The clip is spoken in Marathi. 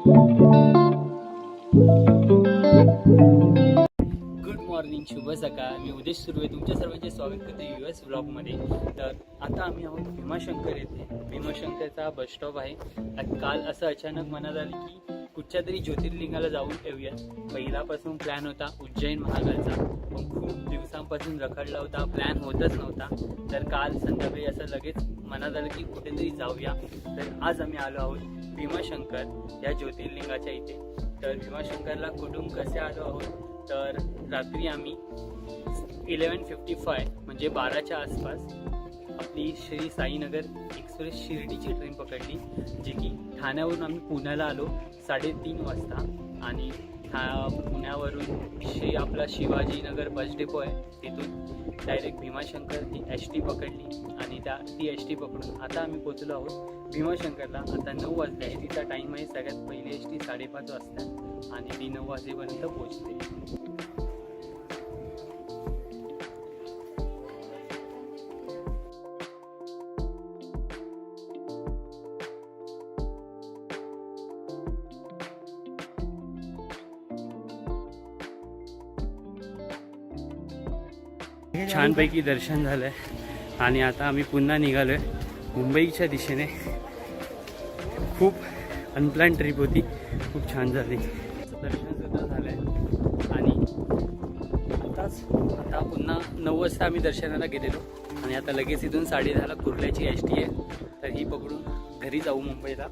गुड मॉर्निंग शुभ सकाळ. मी उदेश सुरू आहे तुमच्या सर्वांचे स्वागत करते यू एस ब्लॉगमध्ये तर आता आम्ही आहोत भीमाशंकर येथे. भीमाशंकरचा बस स्टॉप आहे. काल असं अचानक मनात आलं की कुठच्या तरी ज्योतिर्लिंगाला जाऊन येऊया. पहिलापासून प्लॅन होता उज्जैन महाकालचा. पण खूप दिवसांपासून रखडला होता प्लॅन होतच नव्हता. तर काल संध्याकाळी असं लगेच मनात आलं की कुठेतरी जाऊया. तर आज आम्ही आलो आहोत भीमाशंकर या ज्योतिर्लिंगाच्या इथे. तर भीमाशंकरला कुठून कसे आलो आहोत? तर रात्री आम्ही इलेवन फिफ्टी फाय म्हणजे बाराच्या आसपास आपली श्री साईनगर एक्सप्रेस शिर्डीची ट्रेन पकडली जी की ठाण्यावरून आम्ही पुण्याला आलो साडेतीन वाजता. आणि ठा पुण्यावरून श्री आपला शिवाजीनगर बस डेपो आहे. तिथून डायरेक्ट भीमाशंकर ती एस टी पकडली आणि त्या ती एस टी पकडून आता आम्ही पोचलो आहोत भीमाशंकरला. आता नऊ वाजले आहे तिचा टाईम आहे सगळ्यात पहिली एस टी साडेपाच वाजता. आणि ती नऊ वाजेपर्यंत पोचते छानपैकी दर्शन झालंय. आणि आता आम्ही पुन्हा निघालोय मुंबईच्या दिशेने. खूप अनप्लॅन ट्रिप होती. खूप छान झाली. दर्शन सुद्धा झालंय. आणि आताच आता पुन्हा नऊ वाजता आम्ही दर्शनाला गेलेलो. आणि आता लगेच इथून साडेदहाला कुर्ल्याची एस टी आहे. तर ही पकडून घरी जाऊ मुंबईला.